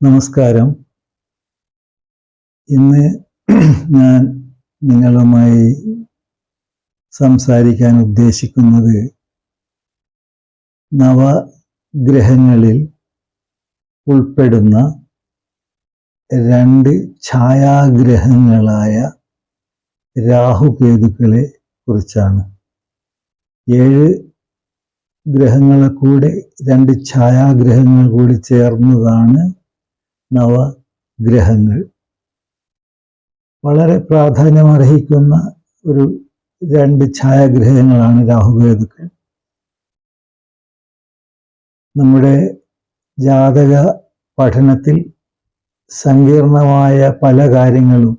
നമസ്കാരം. ഇന്ന് ഞാൻ നിങ്ങളുമായി സംസാരിക്കാൻ ഉദ്ദേശിക്കുന്നത് നവഗ്രഹങ്ങളിൽ ഉൾപ്പെടുന്ന രണ്ട് ഛായാഗ്രഹങ്ങളായ രാഹുകേതുക്കളെ കുറിച്ചാണ്. ഏഴ് ഗ്രഹങ്ങളെ കൂടെ രണ്ട് ഛായാഗ്രഹങ്ങൾ കൂടി ചേർന്നതാണ് നവഗ്രഹങ്ങൾ. വളരെ പ്രാധാന്യമർഹിക്കുന്ന ഒരു രണ്ട് ഛായാഗ്രഹങ്ങളാണ് രാഹുകേതുക്കൾ. നമ്മുടെ ജാതക പഠനത്തിൽ സങ്കീർണമായ പല കാര്യങ്ങളും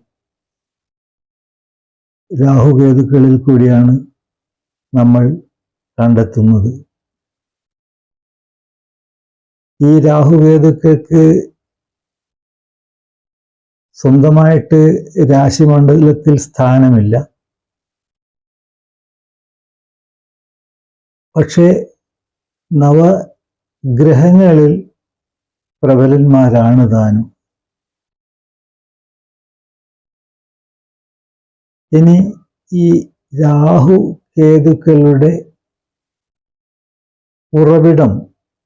രാഹുകേതുക്കളിൽ കൂടിയാണ് നമ്മൾ കണ്ടെത്തുന്നത്. ഈ രാഹുകേതുക്കൾക്ക് സ്വന്തമായിട്ട് രാശിമണ്ഡലത്തിൽ സ്ഥാനമില്ല. പക്ഷേ നവഗ്രഹങ്ങളിൽ പ്രബലന്മാരാണ് താനും. ഇനി ഈ രാഹു കേതുക്കളുടെ ഉറവിടം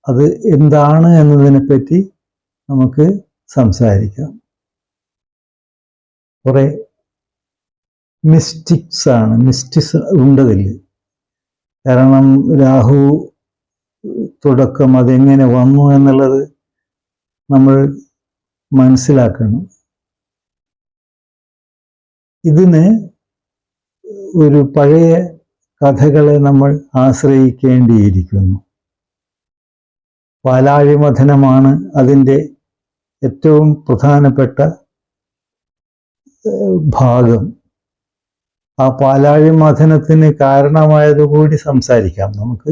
അത് എന്താണ് എന്നതിനെപ്പറ്റി നമുക്ക് സംസാരിക്കാം. കുറെ മിസ്റ്റിക്സ് ആണ്. മിസ്റ്റിക്സ് ഉണ്ടതിൽ കാരണം രാഹു തുടക്കം അതെങ്ങനെ വന്നു എന്നുള്ളത് നമ്മൾ മനസ്സിലാക്കണം. ഇതിന് ഒരു പഴയ കഥകളെ നമ്മൾ ആശ്രയിക്കേണ്ടിയിരിക്കുന്നു. പാലാഴിമഥനമാണ് അതിന്റെ ഏറ്റവും പ്രധാനപ്പെട്ട ഭാഗം ആ പാലാഴി മഥനത്തിന് കാരണമായതുകൂടി സംസാരിക്കാം നമുക്ക്.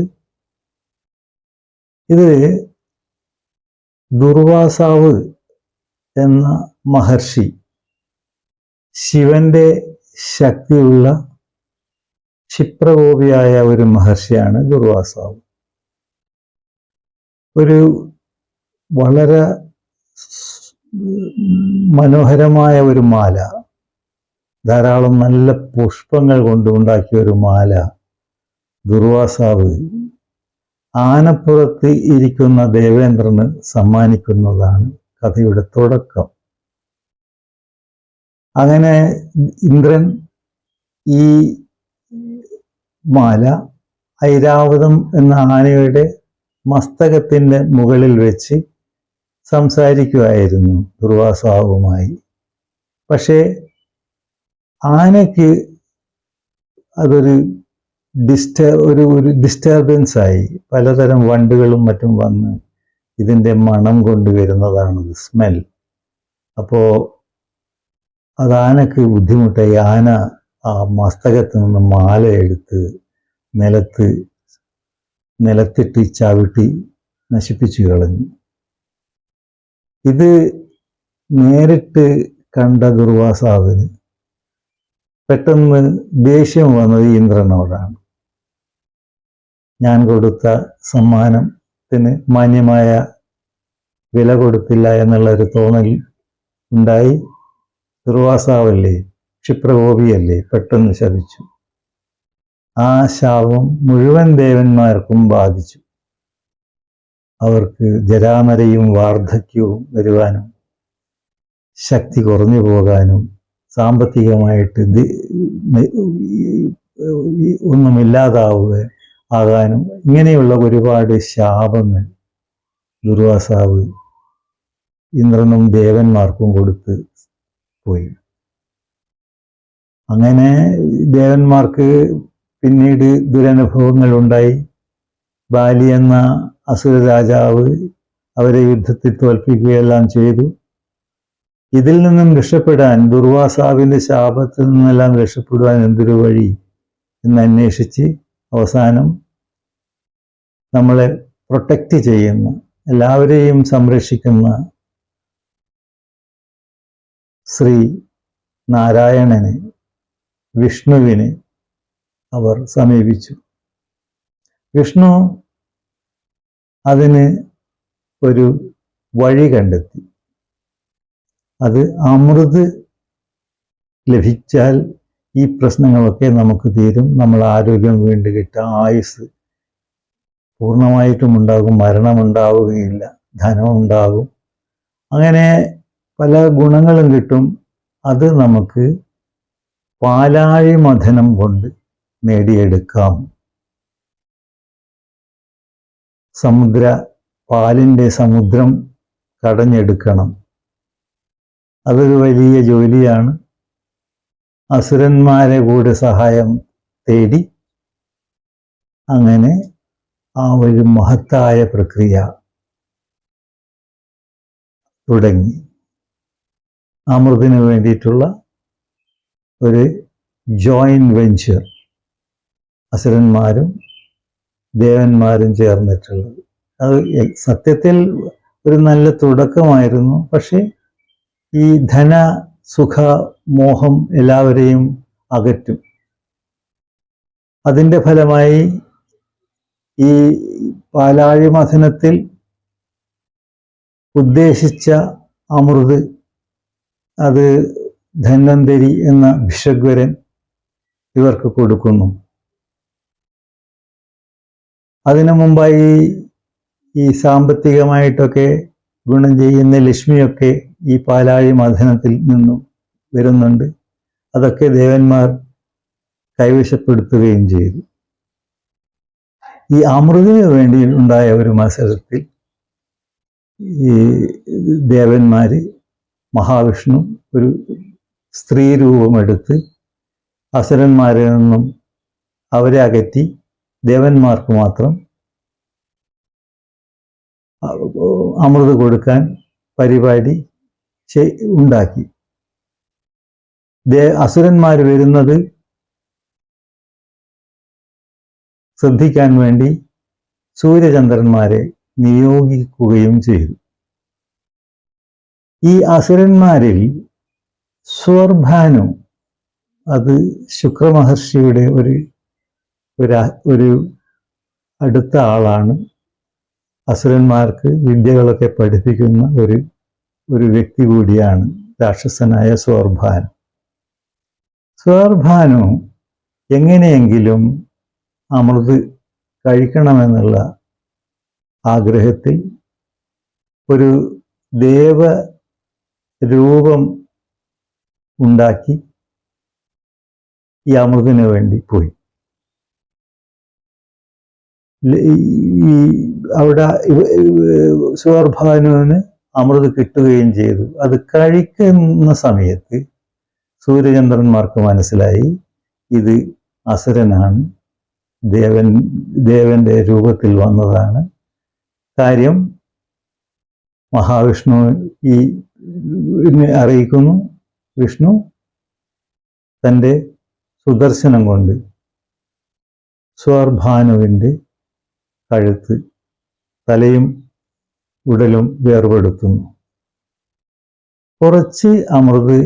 ഇത് ദുർവാസാവ് എന്ന മഹർഷി ശിവന്റെ ശക്തിയുള്ള ക്ഷിപ്രകോപിയായ ഒരു മഹർഷിയാണ് ദുർവാസാവ്. ഒരു വളരെ മനോഹരമായ ഒരു മാല ധാരാളം നല്ല പുഷ്പങ്ങൾ കൊണ്ടുണ്ടാക്കിയ ഒരു മാല. ദുർവാസാവ് ആനപ്പുറത്ത് ഇരിക്കുന്ന ദേവേന്ദ്രന് സമ്മാനിക്കുന്നതാണ് കഥയുടെ തുടക്കം. അങ്ങനെ ഇന്ദ്രൻ ഈ മാല ഐരാവതം എന്ന ആനയുടെ മസ്തകത്തിന്റെ മുകളിൽ വെച്ച് സംസാരിക്കുമായിരുന്നു ദുർവാസാവുമായി. പക്ഷേ ആനയ്ക്ക് അതൊരു ഡിസ്റ്റർ ഒരു ഒരു ഡിസ്റ്റർബൻസ് ആയി. പലതരം വണ്ടുകളും മറ്റും വന്ന് ഇതിന്റെ മണം കൊണ്ടുവരുന്നതാണത് സ്മെൽ അപ്പോൾ അത് ആനക്ക് ബുദ്ധിമുട്ടായി. ആന ആ മസ്തകത്ത് നിന്ന് മാല എടുത്ത് നിലത്ത് നിലത്തിട്ട് ചവിട്ടി നശിപ്പിച്ചു കളഞ്ഞു. ഇത് നേരിട്ട് കണ്ട ദുർവാസാവിന് പെട്ടെന്ന് ദേഷ്യം വന്നത് ഇന്ദ്രനോടാണ്. ഞാൻ കൊടുത്ത സമ്മാനത്തിന് മാന്യമായ വില കൊടുത്തില്ല എന്നുള്ളൊരു തോന്നൽ ഉണ്ടായി. ദുർവാസാവല്ലേ ക്ഷിപ്രകോപിയല്ലേ പെട്ടെന്ന് ശപിച്ചു. ആ ശാപം മുഴുവൻ ദേവന്മാർക്കും ബാധിച്ചു. അവർക്ക് ജരാമരയും വാർദ്ധക്യവും വരുവാനും ശക്തി കുറഞ്ഞു പോകാനും സാമ്പത്തികമായിട്ട് ഒന്നുമില്ലാതാവുക ആകാനും ഇങ്ങനെയുള്ള ഒരുപാട് ശാപങ്ങൾ ദുർവാസാവ് ഇന്ദ്രനും ദേവന്മാർക്കും കൊടുത്ത് പോയി. അങ്ങനെ ദേവന്മാർക്ക് പിന്നീട് ദുരനുഭവങ്ങൾ ഉണ്ടായി ബാലി എന്ന അസുര രാജാവ് അവരെ യുദ്ധത്തിൽ തോൽപ്പിക്കുകയെല്ലാം ചെയ്തു. ഇതിൽ നിന്നും രക്ഷപ്പെടാൻ ദുർവാസാവിന്റെ ശാപത്തിൽ നിന്നെല്ലാം രക്ഷപ്പെടുവാൻ എന്തൊരു വഴി എന്ന് അന്വേഷിച്ച് അവസാനം നമ്മളെ പ്രൊട്ടക്റ്റ് ചെയ്യുന്ന എല്ലാവരെയും സംരക്ഷിക്കുന്ന ശ്രീ നാരായണനെ വിഷ്ണുവിനെ അവർ സമീപിച്ചു. വിഷ്ണു അതിന് ഒരു വഴി കണ്ടെത്തി. അത് അമൃത് ലഭിച്ചാൽ ഈ പ്രശ്നങ്ങളൊക്കെ നമുക്ക് തീരും. നമ്മൾ ആരോഗ്യം വീണ്ടും കിട്ടുക ആയുസ് പൂർണമായിട്ടും ഉണ്ടാകും. മരണമുണ്ടാവുകയില്ല ധനമുണ്ടാകും അങ്ങനെ പല ഗുണങ്ങളും കിട്ടും. അത് നമുക്ക് പാലാഴി മഥനം കൊണ്ട് നേടിയെടുക്കാം. സമുദ്ര പാലിന്റെ സമുദ്രം കടഞ്ഞെടുക്കണം. അതൊരു വലിയ ജോലിയാണ്. അസുരന്മാരെ കൂടെ സഹായം തേടി അങ്ങനെ ആ ഒരു മഹത്തായ പ്രക്രിയ തുടങ്ങി. അമൃതിന് വേണ്ടിയിട്ടുള്ള ഒരു ജോയിന്റ് വെഞ്ചർ അസുരന്മാരും ദേവന്മാരും ചേർന്നിട്ടുള്ളത്. അത് സത്യത്തിൽ ഒരു നല്ല തുടക്കമായിരുന്നു. പക്ഷേ ഈ ധന സുഖ മോഹം എല്ലാവരെയും അകറ്റും. അതിന്റെ ഫലമായി ഈ പാലാഴി മഥനത്തിൽ ഉദ്ദേശിച്ച അമൃത് അത് ധന്വന്തരി എന്ന ഭിഷഗ്വരൻ ഇവർക്ക് കൊടുക്കുന്നു. അതിനു മുമ്പായി ഈ സാമ്പത്തികമായിട്ടൊക്കെ ഗുണം ചെയ്യുന്ന ലക്ഷ്മിയൊക്കെ ഈ പാലാഴി മഥനത്തിൽ നിന്നും വരുന്നുണ്ട്. അതൊക്കെ ദേവന്മാർ കൈവശപ്പെടുത്തുകയും ചെയ്തു. ഈ അമൃതിന് വേണ്ടി ഉണ്ടായ ഒരു മത്സരത്തിൽ ഈ ദേവന്മാർ മഹാവിഷ്ണു ഒരു സ്ത്രീ രൂപമെടുത്ത് അസുരന്മാരിൽ നിന്നും അവരെ അകറ്റി ദേവന്മാർക്ക് മാത്രം അമൃത് കൊടുക്കാൻ പരിപാടി ഉണ്ടാക്കി. അസുരന്മാർ വരുന്നത് ശ്രദ്ധിക്കാൻ വേണ്ടി സൂര്യചന്ദ്രന്മാരെ നിയോഗിക്കുകയും ചെയ്തു. ഈ അസുരന്മാരിൽ സ്വർഭാനു അത് ശുക്രമഹർഷിയുടെ ഒരു ഒരു അടുത്ത ആളാണ്. അസുരന്മാർക്ക് വിദ്യകളൊക്കെ പഠിപ്പിക്കുന്ന ഒരു ഒരു വ്യക്തി കൂടിയാണ് രാക്ഷസനായ സ്വർഭാൻ സ്വർഭാനു എങ്ങനെയെങ്കിലും അമൃത് കഴിക്കണമെന്നുള്ള ആഗ്രഹത്തിൽ ഒരു ദേവ രൂപം ഉണ്ടാക്കി ഈ അമൃതിന് വേണ്ടി പോയി. ഈ അവിടെ സുവർഭാനുവിന് അമൃത് കിട്ടുകയും ചെയ്തു. അത് കഴിക്കുന്ന സമയത്ത് സൂര്യചന്ദ്രന്മാർക്ക് മനസ്സിലായി ഇത് അസുരനാണ്. ദേവൻ ദേവന്റെ രൂപത്തിൽ വന്നതാണ്. കാര്യം മഹാവിഷ്ണു ഈ അറിയിക്കുന്നു. വിഷ്ണു തന്റെ സുദർശനം കൊണ്ട് സ്വർഭാനുവിന്റെ കഴുത്ത് തലയും ഉടലും വേർപെടുത്തുന്നു. കുറച്ച് അമൃത്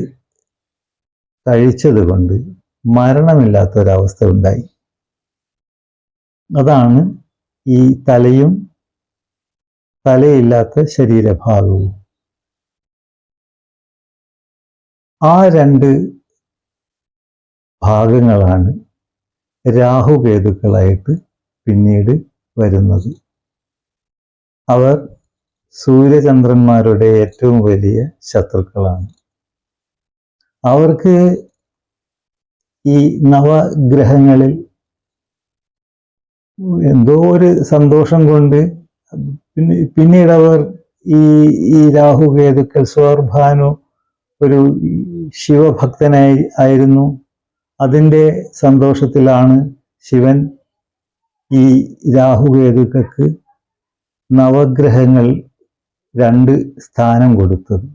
കഴിച്ചത് കൊണ്ട് മരണമില്ലാത്തൊരവസ്ഥ ഉണ്ടായി. അതാണ് ഈ തലയും തലയില്ലാത്ത ശരീരഭാഗവും. ആ രണ്ട് ഭാഗങ്ങളാണ് രാഹുകേതുക്കളായിട്ട് പിന്നീട് വരുന്നത്. അവർ സൂര്യചന്ദ്രന്മാരുടെ ഏറ്റവും വലിയ ശത്രുക്കളാണ്. അവർക്ക് ഈ നവഗ്രഹങ്ങളിൽ എന്തോ ഒരു സന്തോഷം കൊണ്ട് പിന്നീട് അവർ ഈ ഈ രാഹുകേതുക്കൾ സ്വർഭാനു ഒരു ശിവഭക്തനായി ആയിരുന്നു. അതിന്റെ സന്തോഷത്തിലാണ് ശിവൻ ഈ രാഹുകേതുക്കൾക്ക് നവഗ്രഹങ്ങൾ രണ്ട് സ്ഥാനം കൊടുത്തത്.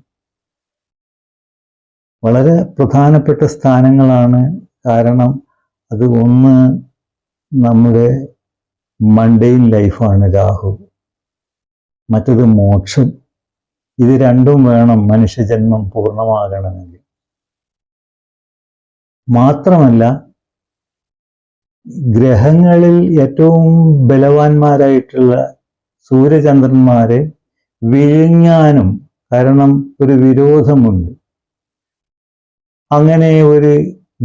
വളരെ പ്രധാനപ്പെട്ട സ്ഥാനങ്ങളാണ് കാരണം അത് ഒന്ന് നമ്മുടെ മൺഡെയിൻ ലൈഫാണ് രാഹു. മറ്റത് മോക്ഷം. ഇത് രണ്ടും വേണം മനുഷ്യജന്മം പൂർണമാകണമെങ്കിൽ. മാത്രമല്ല ഗ്രഹങ്ങളിൽ ഏറ്റവും ബലവാന്മാരായിട്ടുള്ള സൂര്യചന്ദ്രന്മാരെ വിഴുങ്ങാനും കാരണം ഒരു വിരോധമുണ്ട്. അങ്ങനെ ഒരു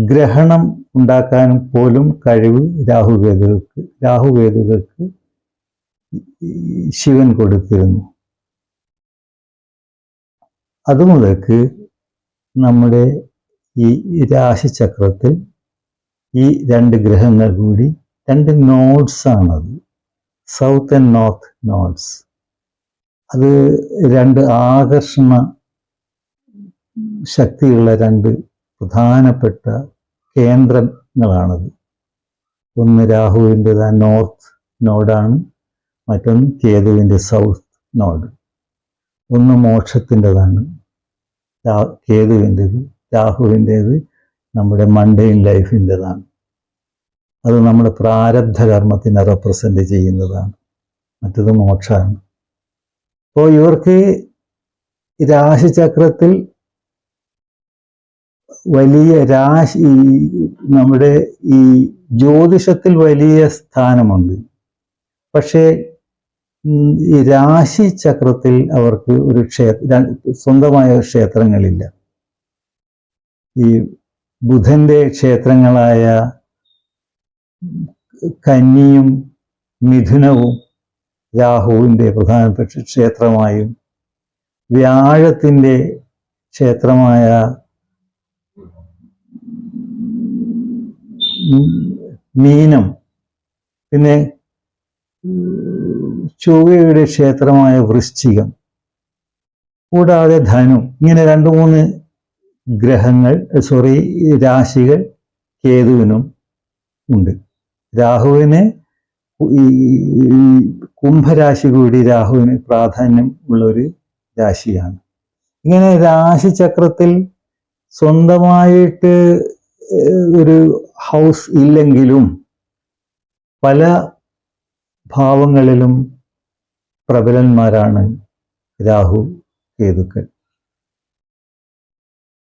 ഗ്രഹണം ഉണ്ടാക്കാനും പോലും കഴിവ് രാഹുകേതുകൾക്ക് രാഹുകേതുകൾക്ക് ശിവൻ കൊടുത്തിരുന്നു. അതുമുതൽക്ക് നമ്മുടെ ഈ രാശിചക്രത്തിൽ ഈ രണ്ട് ഗ്രഹങ്ങൾ കൂടി രണ്ട് നോഡ്സ് ആണത് സൗത്ത് ആൻഡ് നോർത്ത് നോഡ്സ്. അത് രണ്ട് ആകർഷണ ശക്തിയുള്ള രണ്ട് പ്രധാനപ്പെട്ട കേന്ദ്രങ്ങളാണത്. ഒന്ന് രാഹുവിന്റെ നോർത്ത് നോഡാണ് മറ്റൊന്ന് കേതുവിന്റെ സൗത്ത് നോഡ്. ഒന്ന് മോക്ഷത്തിന്റെതാണ്. കേതുവിന്റെത് രാഹുവിന്റേത് നമ്മുടെ മണ്ടൈൻ ലൈഫിന്റെതാണ്. അത് നമ്മുടെ പ്രാരബ്ധ കർമ്മത്തിനെ റെപ്രസെന്റ് ചെയ്യുന്നതാണ്. മറ്റത് മോക്ഷമാണ്. അപ്പോൾ ഇവർക്ക് രാശിചക്രത്തിൽ വലിയ രാശി നമ്മുടെ ഈ ജ്യോതിഷത്തിൽ വലിയ സ്ഥാനമുണ്ട്. പക്ഷേ ഈ രാശി ചക്രത്തിൽ അവർക്ക് ഒരു ക്ഷേത്ര സ്വന്തമായ ക്ഷേത്രങ്ങളില്ല. ഈ ബുധന്റെ ക്ഷേത്രങ്ങളായ കന്നിയും മിഥുനവും രാഹുവിന്റെ പ്രധാനപ്പെട്ട ക്ഷേത്രമായും വ്യാഴത്തിന്റെ ക്ഷേത്രമായ മീനം പിന്നെ ചൊവ്വയുടെ ക്ഷേത്രമായ വൃശ്ചികം കൂടാതെ ധനു ഇങ്ങനെ രണ്ട് മൂന്ന് ഗ്രഹങ്ങൾ സോറി രാശികൾ കേതുവിനും ഉണ്ട്. രാഹുവിനെ ഈ കുംഭരാശി കൂടി രാഹുവിന് പ്രാധാന്യം ഉള്ള ഒരു രാശിയാണ്. ഇങ്ങനെ രാശിചക്രത്തിൽ സ്വന്തമായിട്ട് ഒരു ഹൗസ് ഇല്ലെങ്കിലും പല ഭാവങ്ങളിലും പ്രബലന്മാരാണ് രാഹു കേതുക്കൾ.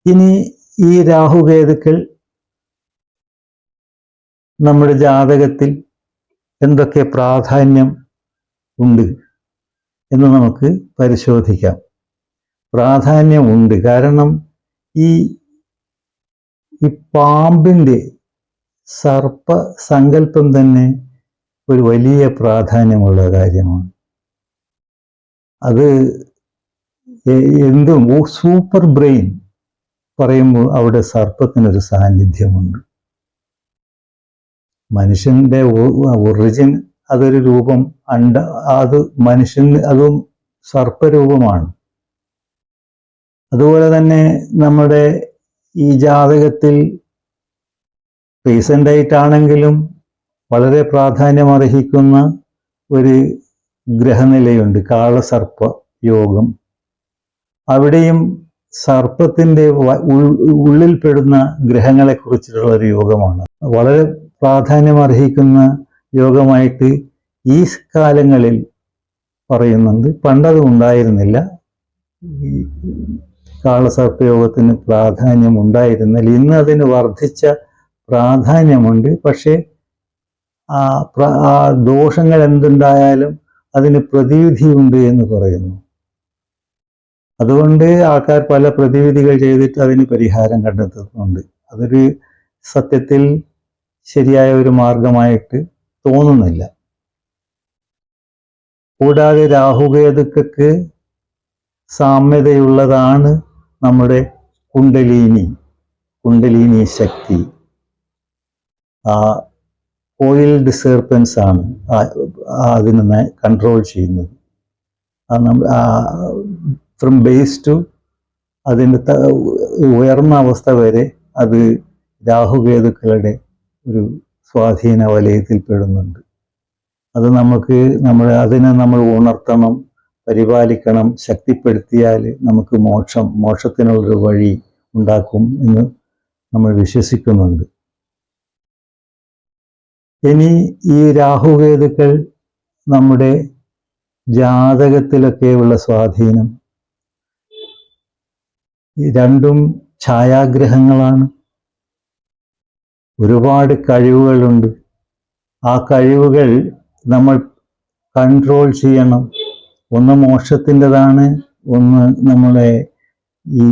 ഇനി ഈ രാഹു കേതുക്കൾ നമ്മുടെ ജാതകത്തിൽ എന്തൊക്കെ പ്രാധാന്യം ഉണ്ട് എന്ന് നമുക്ക് പരിശോധിക്കാം. പ്രാധാന്യമുണ്ട്. കാരണം ഈ ഈ പാമ്പിന്റെ സർപ്പ സങ്കല്പം തന്നെ ഒരു വലിയ പ്രാധാന്യമുള്ള കാര്യമാണ്. അത് എന്തും സൂപ്പർ ബ്രെയിൻ പറയുമ്പോൾ അവിടെ സർപ്പത്തിനൊരു സാന്നിധ്യമുണ്ട്. മനുഷ്യന്റെ ഒറിജിൻ അതൊരു രൂപം അണ്ട അത് മനുഷ്യൻ അതും സർപ്പരൂപമാണ്. അതുപോലെ തന്നെ നമ്മുടെ ഈ ജാതകത്തിൽ റീസെന്റ് ആയിട്ടാണെങ്കിലും വളരെ പ്രാധാന്യം അർഹിക്കുന്ന ഒരു ഗ്രഹനിലയുണ്ട് കാളസർപ്പ യോഗം. അവിടെയും സർപ്പത്തിന്റെ ഉള്ളിൽപ്പെടുന്ന ഗ്രഹങ്ങളെ കുറിച്ചിട്ടുള്ള ഒരു യോഗമാണ്. വളരെ പ്രാധാന്യം അർഹിക്കുന്ന യോഗമായിട്ട് ഈ കാലങ്ങളിൽ പറയുന്നുണ്ട്. പണ്ടത് ഉണ്ടായിരുന്നില്ല. കാളസർപ്പയോഗത്തിന് പ്രാധാന്യം ഉണ്ടായിരുന്നില്ല. ഇന്ന് അതിന് വർദ്ധിച്ച പ്രാധാന്യമുണ്ട്. പക്ഷേ ആ ദോഷങ്ങൾ എന്തുണ്ടായാലും അതിന് പ്രതിവിധിയുണ്ട് എന്ന് പറയുന്നു. അതുകൊണ്ട് ആൾക്കാർ പല പ്രതിവിധികൾ ചെയ്തിട്ട് അതിന് പരിഹാരം കണ്ടെത്തുന്നുണ്ട്. അതൊരു സത്യത്തിൽ ശരിയായ ഒരു മാർഗമായിട്ട് തോന്നുന്നില്ല. കൂടാതെ രാഹുകേതുക്കൾക്ക് സാമ്യതയുള്ളതാണ് നമ്മുടെ കുണ്ടലീനി കുണ്ടലീനി ശക്തി. ആ ഓയിൽ സെർപ്പൻസ് ആണ് അതിനെ കൺട്രോൾ ചെയ്യുന്നത്. ഫ്രം ബേസ് ടു അതിന്റെ ഉയർന്ന അവസ്ഥ വരെ അത് രാഹുകേതുക്കളുടെ ഒരു സ്വാധീന വലയത്തിൽ പെടുന്നുണ്ട്. അത് നമുക്ക് നമ്മൾ അതിനെ നമ്മൾ ഉണർത്തണം പരിപാലിക്കണം ശക്തിപ്പെടുത്തിയാൽ നമുക്ക് മോക്ഷം മോക്ഷത്തിനുള്ളൊരു വഴി ഉണ്ടാക്കും എന്ന് നമ്മൾ വിശ്വസിക്കുന്നുണ്ട്. ഇനി ഈ രാഹുകേതുക്കൾ നമ്മുടെ ജാതകത്തിലൊക്കെയുള്ള സ്വാധീനം. രണ്ടും ഛായാഗ്രഹങ്ങളാണ്. ഒരുപാട് കഴിവുകളുണ്ട്. ആ കഴിവുകൾ നമ്മൾ കൺട്രോൾ ചെയ്യണം. ഒന്ന് മോക്ഷത്തിന്റെതാണ് ഒന്ന് നമ്മളെ ഈ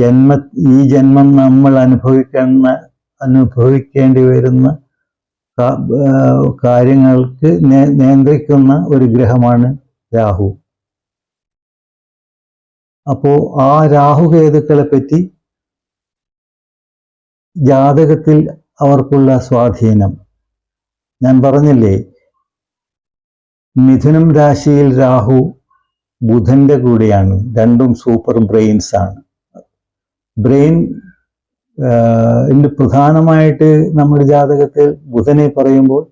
ജന്മ ഈ ജന്മം നമ്മൾ അനുഭവിക്കുന്ന അനുഭവിക്കേണ്ടി വരുന്ന കാര്യങ്ങൾക്ക് നിയന്ത്രിക്കുന്ന ഒരു ഗ്രഹമാണ് രാഹു. അപ്പോൾ ആ രാഹു രാഹുകേതുക്കളെ പറ്റി ജാതകത്തിൽ അവർക്കുള്ള സ്വാധീനം. ഞാൻ പറഞ്ഞില്ലേ മിഥുനം രാശിയിൽ രാഹു ബുധന്റെ കൂടെയാണ്. രണ്ടും സൂപ്പർ ബ്രെയിൻസ് ആണ്. ബ്രെയിൻ പ്രധാനമായിട്ട് നമ്മുടെ ജാതകത്തിൽ ബുധനെ പറയുമ്പോൾ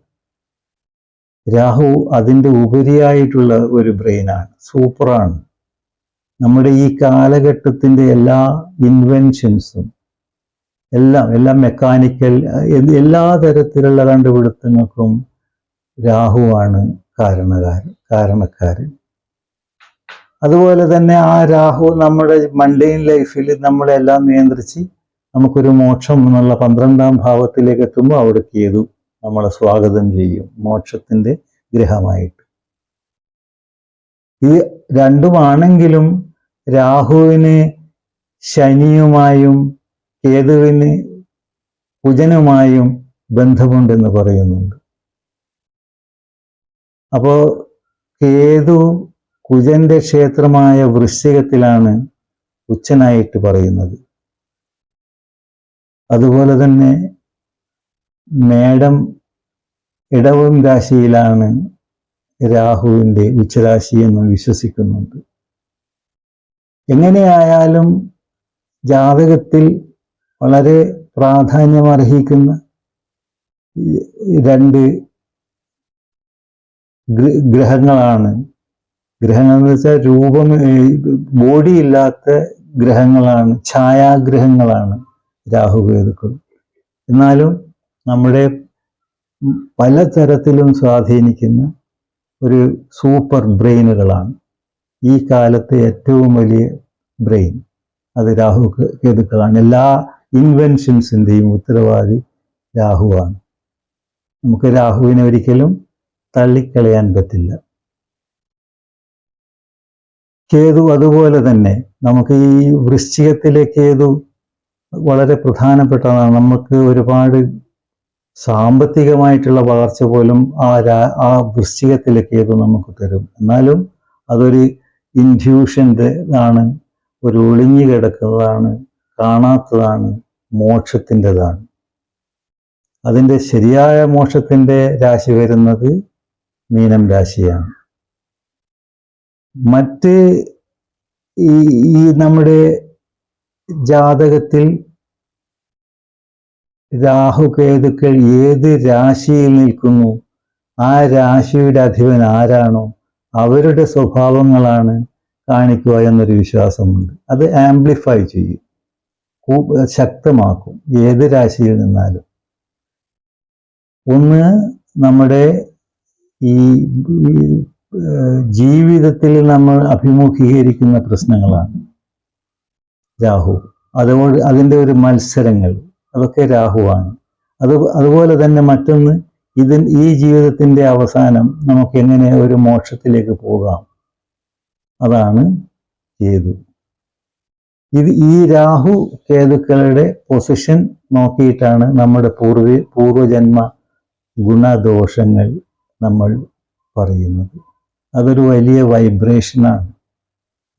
രാഹു അതിന്റെ ഉപരിയായിട്ടുള്ള ഒരു ബ്രെയിനാണ് സൂപ്പറാണ് നമ്മുടെ ഈ കാലഘട്ടത്തിന്റെ എല്ലാ ഇൻവെൻഷൻസും എല്ലാം എല്ലാം മെക്കാനിക്കൽ എല്ലാ തരത്തിലുള്ള കണ്ടുപിടുത്തങ്ങൾക്കും രാഹുവാണ് കാരണകാരൻ കാരണക്കാരൻ. അതുപോലെ തന്നെ ആ രാഹു നമ്മുടെ മൺഡെയിൻ ലൈഫിൽ നമ്മളെല്ലാം നിയന്ത്രിച്ച് നമുക്കൊരു മോക്ഷം എന്നുള്ള പന്ത്രണ്ടാം ഭാവത്തിലേക്ക് എത്തുമ്പോൾ അവിടെ കേതു നമ്മളെ സ്വാഗതം ചെയ്യും മോക്ഷത്തിന്റെ ഗ്രഹമായിട്ട്. ഇത് രണ്ടുമാണെങ്കിലും രാഹുവിന് ശനിയുമായും കേതുവിന് കുജനുമായും ബന്ധമുണ്ടെന്ന് പറയുന്നുണ്ട്. അപ്പോ കേതു കുജന്റെ ക്ഷേത്രമായ വൃശ്ചികത്തിലാണ് ഉച്ചനായിട്ട് പറയുന്നത്? അതുപോലെ തന്നെ മേടം ഇടവും രാശിയിലാണ് രാഹുവിന്റെ ഉച്ചരാശി എന്ന് വിശ്വസിക്കുന്നുണ്ട്. എങ്ങനെയായാലും ജാതകത്തിൽ വളരെ പ്രാധാന്യമർഹിക്കുന്ന രണ്ട് ഗ്രഹങ്ങളാണ്. ഗ്രഹങ്ങൾ എന്ന് വെച്ചാൽ രൂപം ബോഡി ഇല്ലാത്ത ഗ്രഹങ്ങളാണ് ഛായാഗ്രഹങ്ങളാണ് രാഹുകേതുക്കൾ. എന്നാലും നമ്മുടെ പലതരത്തിലും സ്വാധീനിക്കുന്ന ഒരു സൂപ്പർ ബ്രെയിനുകളാണ് ഈ കാലത്തെ ഏറ്റവും വലിയ ബ്രെയിൻ. അത് രാഹു കേതുക്കളാണ് എല്ലാ ഇൻവെൻഷൻസിന്റെയും ഉത്തരവാദി രാഹുവാണ്. നമുക്ക് രാഹുവിനെ ഒരിക്കലും തള്ളിക്കളയാൻ പറ്റില്ല. കേതു അതുപോലെ തന്നെ നമുക്ക് ഈ വൃശ്ചികത്തിലെ കേതു വളരെ പ്രധാനപ്പെട്ടതാണ്. നമുക്ക് ഒരുപാട് സാമ്പത്തികമായിട്ടുള്ള വളർച്ച പോലും ആ രാ ആ വൃശ്ചികത്തിലെ കേതു നമുക്ക് തരും. എന്നാലും അതൊരു ഇൻഡ്യൂഷന്റെ ആണ് ഒരു ഒളിഞ്ഞു കിടക്കുന്നതാണ് കാണാത്തതാണ് മോക്ഷത്തിന്റെതാണ്. അതിന്റെ ശരിയായ മോക്ഷത്തിന്റെ രാശി വരുന്നത് മീനം രാശിയാണ്. മറ്റ് ഈ ഈ നമ്മുടെ ജാതകത്തിൽ രാഹുകേതുക്കൾ ഏത് രാശിയിൽ നിൽക്കുന്നു? ആ രാശിയുടെ അധിപൻ ആരാണോ? അവരുടെ സ്വഭാവങ്ങളാണ് കാണിക്കുക എന്നൊരു വിശ്വാസമുണ്ട്. അത് ആംപ്ലിഫൈ ചെയ്യും. ശക്തമാക്കും. ഏത് രാശിയിൽ നിന്നാലും. ഒന്ന് നമ്മുടെ ഈ ജീവിതത്തിൽ നമ്മൾ അഭിമുഖീകരിക്കുന്ന പ്രശ്നങ്ങളാണ്. രാഹു. അതുകൊണ്ട് അതിന്റെ ഒരു മത്സരങ്ങൾ. അതൊക്കെ രാഹുവാണ്. അത് അതുപോലെ തന്നെ മറ്റൊന്ന് ഇതിൻ ഈ ജീവിതത്തിന്റെ അവസാനം നമുക്ക് എങ്ങനെ ഒരു മോക്ഷത്തിലേക്ക് പോകാം. അതാണ് കേതു. ഇത് ഈ രാഹു കേതുക്കളുടെ പൊസിഷൻ നോക്കിയിട്ടാണ് നമ്മുടെ പൂർവ പൂർവജന്മ ഗുണദോഷങ്ങൾ നമ്മൾ പറയുന്നത്. അതൊരു വലിയ വൈബ്രേഷനാണ്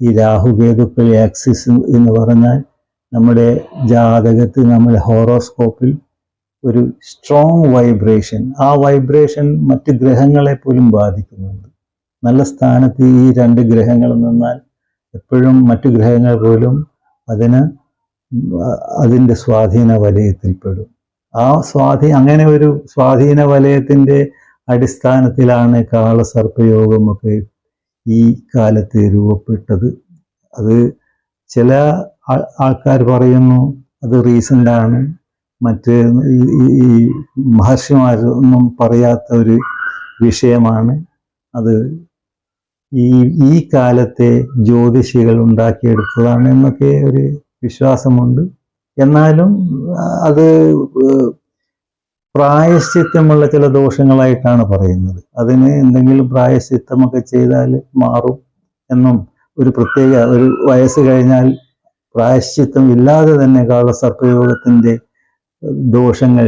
ഈ രാഹു രാഹുകേതുക്കൾ ആക്സിസ് എന്ന് പറഞ്ഞാൽ നമ്മുടെ ജാതകത്തിൽ നമ്മുടെ ഹോറോസ്കോപ്പിൽ ഒരു സ്ട്രോങ് വൈബ്രേഷൻ ആ വൈബ്രേഷൻ മറ്റ് ഗ്രഹങ്ങളെ പോലും ബാധിക്കുന്നുണ്ട്. നല്ല സ്ഥാനത്ത് ഈ രണ്ട് ഗ്രഹങ്ങൾ നിന്നാൽ എപ്പോഴും മറ്റു ഗ്രഹങ്ങൾ പോലും അതിന് അതിന്റെ സ്വാധീന വലയത്തിൽപ്പെടും. ആ സ്വാധീ അങ്ങനെ ഒരു സ്വാധീന വലയത്തിന്റെ അടിസ്ഥാനത്തിലാണ് കാളസർപ്പയോഗമൊക്കെ ഈ കാലത്ത് രൂപപ്പെട്ടത്. അത് ചില ആൾക്കാർ പറയുന്നു അത് റീസെന്റ് ആണ് മറ്റ് ഈ മഹർഷിമാരൊന്നും പറയാത്ത ഒരു വിഷയമാണ്. അത് ഈ ഈ കാലത്തെ ജ്യോതിഷികൾ ഉണ്ടാക്കിയെടുത്തതാണ് എന്നൊക്കെ ഒരു വിശ്വാസമുണ്ട്. എന്നാലും അത് പ്രായശ്ചിത്തമുള്ള ചില ദോഷങ്ങളായിട്ടാണ് പറയുന്നത്. അതിന് എന്തെങ്കിലും പ്രായശ്ചിത്തമൊക്കെ ചെയ്താൽ മാറും എന്നും ഒരു പ്രത്യേക ഒരു വയസ്സ് കഴിഞ്ഞാൽ പ്രായശ്ചിത്തം ഇല്ലാതെ തന്നെ കാളസർപ്പയോഗത്തിന്റെ ദോഷങ്ങൾ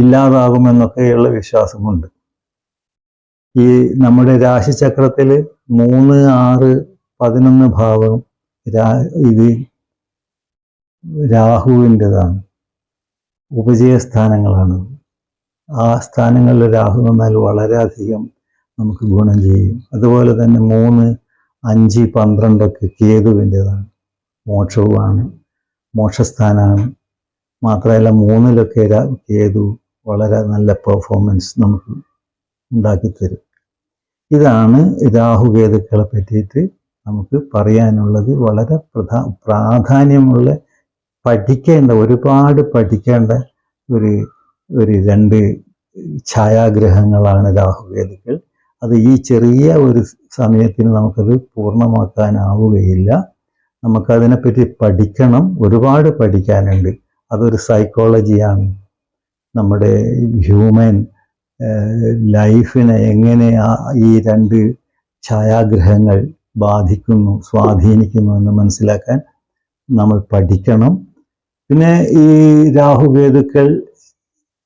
ഇല്ലാതാകുമെന്നൊക്കെയുള്ള വിശ്വാസമുണ്ട്. ഈ നമ്മുടെ രാശിചക്രത്തിൽ മൂന്ന് ആറ് പതിനൊന്ന് ഭാവം ഇത് രാഹുവിന്റെതാണ്. ഉപജയസ്ഥാനങ്ങളാണ്. ആ സ്ഥാനങ്ങളിൽ രാഹു വന്നാൽ വളരെയധികം നമുക്ക് ഗുണം ചെയ്യും. അതുപോലെ തന്നെ മൂന്ന് അഞ്ച് പന്ത്രണ്ടൊക്കെ കേതുവിന്റെതാണ്. മോക്ഷവുമാണ്. മോക്ഷസ്ഥാനമാണ് മാത്രമല്ല മൂന്നിലൊക്കെ കേതു വളരെ നല്ല പെർഫോമൻസ് നമുക്ക് ഉണ്ടാക്കിത്തരും. ഇതാണ് രാഹുകേതുക്കളെ പറ്റിയിട്ട് നമുക്ക് പറയാനുള്ളത്. വളരെ പ്രധാ പ്രാധാന്യമുള്ള പഠിക്കേണ്ട ഒരുപാട് പഠിക്കേണ്ട ഒരു ഒരു രണ്ട് ഛായാഗ്രഹങ്ങളാണ് രാഹുകേതുക്കൾ അത് ഈ ചെറിയ ഒരു സമയത്തിന് നമുക്കത് പൂർണമാക്കാനാവുകയില്ല. നമുക്കതിനെപ്പറ്റി പഠിക്കണം. ഒരുപാട് പഠിക്കാനുണ്ട്. അതൊരു സൈക്കോളജിയാണ് നമ്മുടെ ഹ്യൂമൻ ലൈഫിനെ എങ്ങനെ ഈ രണ്ട് ഛായാഗ്രഹങ്ങൾ ബാധിക്കുന്നു സ്വാധീനിക്കുന്നു എന്ന് മനസ്സിലാക്കാൻ നമ്മൾ പഠിക്കണം. പിന്നെ ഈ രാഹുകേതുക്കൾ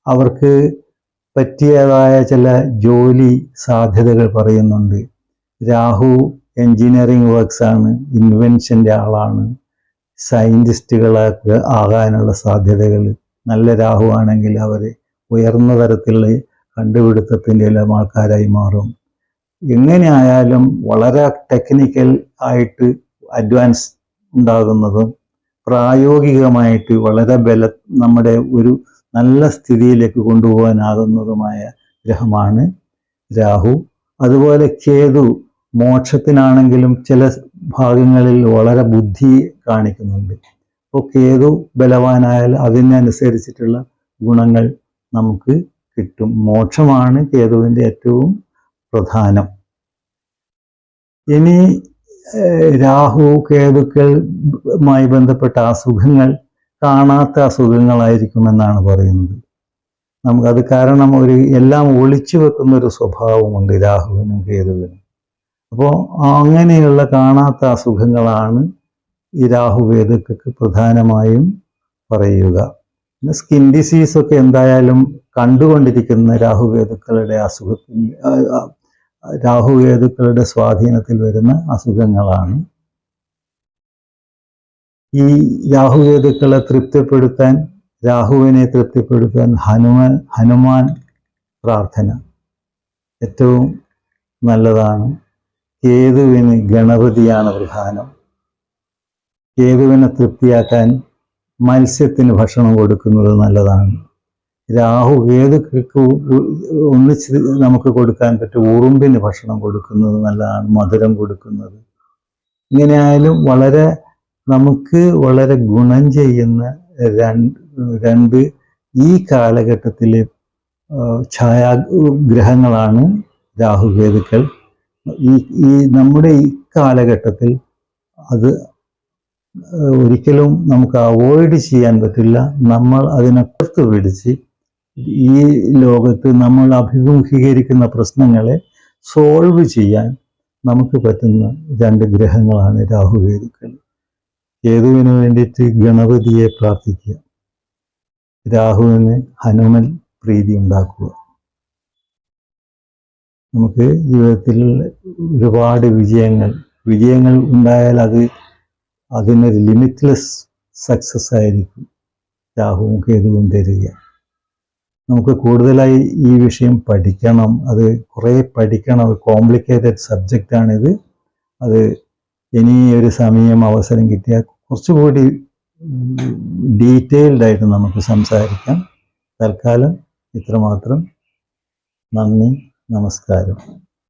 അവർക്ക് പറ്റിയതായ ചില ജോലി സാധ്യതകൾ പറയുന്നുണ്ട്. രാഹു എൻജിനീയറിംഗ് വർക്ക്സ് ആണ് ഇൻവെൻഷന്റെ ആളാണ് സയന്റിസ്റ്റുകളൊക്കെ ആകാനുള്ള സാധ്യതകൾ. നല്ല രാഹു ആണെങ്കിൽ അവർ ഉയർന്ന തരത്തിലുള്ള കണ്ടുപിടുത്തത്തിന്റെ എല്ലാം ആൾക്കാരായി മാറും. എങ്ങനെ ആയാലും വളരെ ടെക്നിക്കൽ ആയിട്ട് അഡ്വാൻസ് ഉണ്ടാകുന്നതും പ്രായോഗികമായിട്ട് വളരെ ബല നമ്മുടെ ഒരു നല്ല സ്ഥിതിയിലേക്ക് കൊണ്ടുപോകാനാകുന്നതുമായ ഗ്രഹമാണ് രാഹു. അതുപോലെ കേതു മോക്ഷത്തിനാണെങ്കിലും ചില ഭാഗങ്ങളിൽ വളരെ ബുദ്ധി കാണിക്കുന്നുണ്ട്. അപ്പോൾ കേതു ബലവാനായാൽ അതിനനുസരിച്ചിട്ടുള്ള ഗുണങ്ങൾ നമുക്ക് കിട്ടും. മോക്ഷമാണ് കേതുവിന്റെ ഏറ്റവും പ്രധാനം. ഇനി രാഹു കേതുക്കളുമായി ബന്ധപ്പെട്ട അസുഖങ്ങൾ കാണാത്ത അസുഖങ്ങളായിരിക്കുമെന്നാണ് പറയുന്നത്. നമുക്കത് കാരണം ഒരു എല്ലാം ഒളിച്ചു വെക്കുന്ന ഒരു സ്വഭാവമുണ്ട് രാഹുവിനും കേതുവിനും. അപ്പോൾ അങ്ങനെയുള്ള കാണാത്ത അസുഖങ്ങളാണ് ഈ രാഹു കേതുക്കൾക്ക് പ്രധാനമായും പറയുക. പിന്നെ സ്കിൻ ഡിസീസൊക്കെ എന്തായാലും കണ്ടുകൊണ്ടിരിക്കുന്ന രാഹുകേതുക്കളുടെ അസുഖത്തിൽ രാഹുകേതുക്കളുടെ സ്വാധീനത്തിൽ വരുന്ന അസുഖങ്ങളാണ്. ഈ രാഹുകേതുക്കളെ തൃപ്തിപ്പെടുത്താൻ രാഹുവിനെ തൃപ്തിപ്പെടുത്താൻ ഹനുമാൻ ഹനുമാൻ പ്രാർത്ഥന ഏറ്റവും നല്ലതാണ്. കേതുവിന് ഗണപതിയാണ് പ്രധാനം. കേതുവിനെ തൃപ്തിയാക്കാൻ മത്സ്യത്തിന് ഭക്ഷണം കൊടുക്കുന്നത് നല്ലതാണ്. രാഹു ഏത് ഒന്നിച്ച് നമുക്ക് കൊടുക്കാൻ പറ്റും? ഉറുമ്പിന് ഭക്ഷണം കൊടുക്കുന്നത് നല്ലതാണ് മധുരം കൊടുക്കുന്നത്. ഇങ്ങനെയായാലും വളരെ നമുക്ക് വളരെ ഗുണം ചെയ്യുന്ന രണ്ട് രണ്ട് ഈ കാലഘട്ടത്തിലെ ഛായാഗ്രഹങ്ങളാണ് രാഹുകേതുക്കൾ ഈ ഈ നമ്മുടെ ഈ കാലഘട്ടത്തിൽ അത് ഒരിക്കലും നമുക്ക് അവോയ്ഡ് ചെയ്യാൻ പറ്റില്ല. നമ്മൾ അതിനെ പുറത്ത് പിടിച്ച് ഈ ലോകത്ത് നമ്മൾ അഭിമുഖീകരിക്കുന്ന പ്രശ്നങ്ങളെ സോൾവ് ചെയ്യാൻ നമുക്ക് പറ്റുന്ന രണ്ട് ഗ്രഹങ്ങളാണ് രാഹുകേതുക്കൾ കേതുവിന് വേണ്ടിയിട്ട് ഗണപതിയെ പ്രാർത്ഥിക്കുക? രാഹുവിന് ഹനുമൻ പ്രീതി ഉണ്ടാക്കുക. നമുക്ക് ജീവിതത്തിൽ ഒരുപാട് വിജയങ്ങൾ വിജയങ്ങൾ ഉണ്ടായാൽ അത് അതിനൊരു ലിമിറ്റ്ലെസ് സക്സസ് ആയിരിക്കും. രാഹുവും കേതുവും തരിക. നമുക്ക് കൂടുതലായി ഈ വിഷയം പഠിക്കണം. അത് കുറേ പഠിക്കണം. കോംപ്ലിക്കേറ്റഡ് സബ്ജക്റ്റാണിത് അത് ഇനി ഒരു സമയം അവസരം കിട്ടിയാൽ കുറച്ചുകൂടി ഡീറ്റെയിൽഡായിട്ട് നമുക്ക് സംസാരിക്കാം. തൽക്കാലം ഇത്രമാത്രം. നന്ദി. നമസ്കാരം.